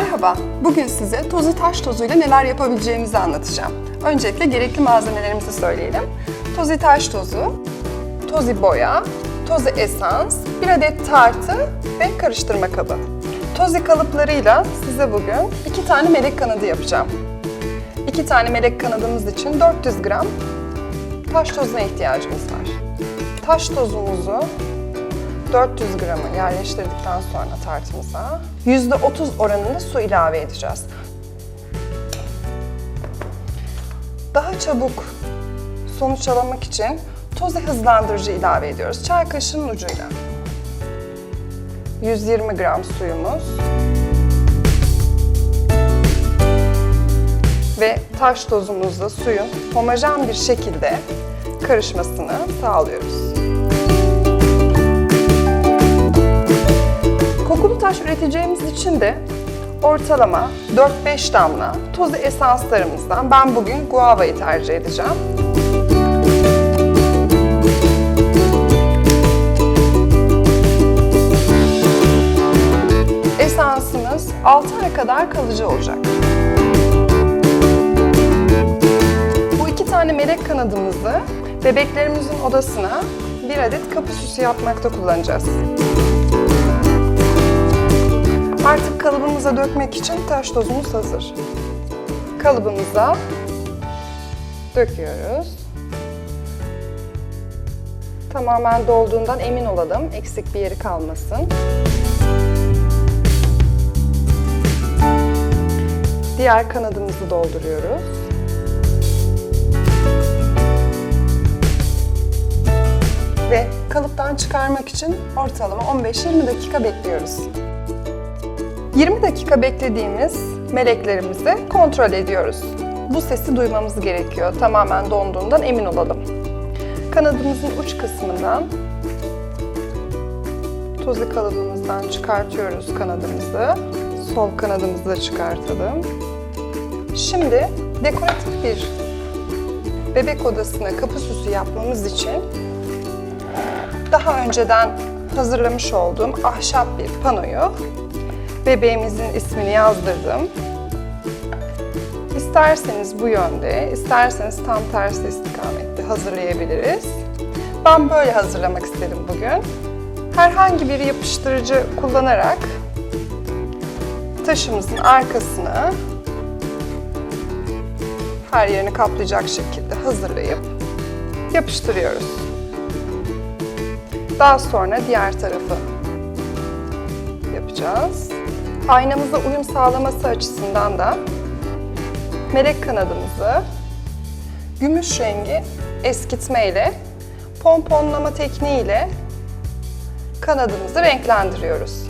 Merhaba, bugün size tozu taş tozuyla neler yapabileceğimizi anlatacağım. Öncelikle gerekli malzemelerimizi söyleyelim. Tozi taş tozu, tozi boya, tozi esans, bir adet tartı ve karıştırma kabı. Tozi kalıplarıyla size bugün iki tane melek kanadı yapacağım. İki tane melek kanadımız için 400 gram taş tozuna ihtiyacımız var. Taş tozumuzu 400 gramı yerleştirdikten sonra tartımıza %30 oranında su ilave edeceğiz. Daha çabuk sonuç alamak için tozu hızlandırıcı ilave ediyoruz. Çay kaşığının ucuyla. 120 gram suyumuz. Ve taş tozumuzla suyun homojen bir şekilde karışmasını sağlıyoruz. Taş üreteceğimiz için de ortalama 4-5 damla tozu esanslarımızdan ben bugün guava'yı tercih edeceğim. Esansımız 6 ay kadar kalıcı olacak. Bu iki tane melek kanadımızı bebeklerimizin odasına bir adet kapı süsü yapmakta kullanacağız. Artık kalıbımıza dökmek için taş tozumuz hazır. Kalıbımıza döküyoruz. Tamamen dolduğundan emin olalım. Eksik bir yeri kalmasın. Diğer kanadımızı dolduruyoruz. Ve kalıptan çıkarmak için ortalama 15-20 dakika bekliyoruz. 20 dakika beklediğimiz meleklerimizi kontrol ediyoruz. Bu sesi duymamız gerekiyor. Tamamen donduğundan emin olalım. Kanadımızın uç kısmından tozu kalıbımızdan çıkartıyoruz kanadımızı. Sol kanadımızı da çıkartalım. Şimdi dekoratif bir bebek odasına kapı süsü yapmamız için daha önceden hazırlamış olduğum ahşap bir panoyu bebeğimizin ismini yazdırdım. İsterseniz bu yönde, isterseniz tam tersi istikamette hazırlayabiliriz. Ben böyle hazırlamak istedim bugün. Herhangi bir yapıştırıcı kullanarak taşımızın arkasını her yerini kaplayacak şekilde hazırlayıp yapıştırıyoruz. Daha sonra diğer tarafı yapacağız. Aynamıza uyum sağlaması açısından da melek kanadımızı gümüş rengi eskitme ile pomponlama tekniği ile kanadımızı renklendiriyoruz.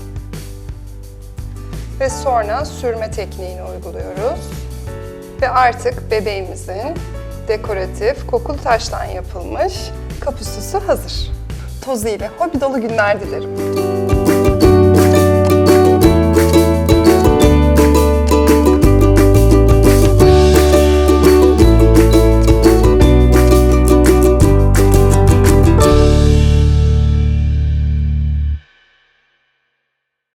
Ve sonra sürme tekniğini uyguluyoruz. Ve artık bebeğimizin dekoratif kokulu taştan yapılmış kapı hazır. Tozu ile hobi dolu günler dilerim.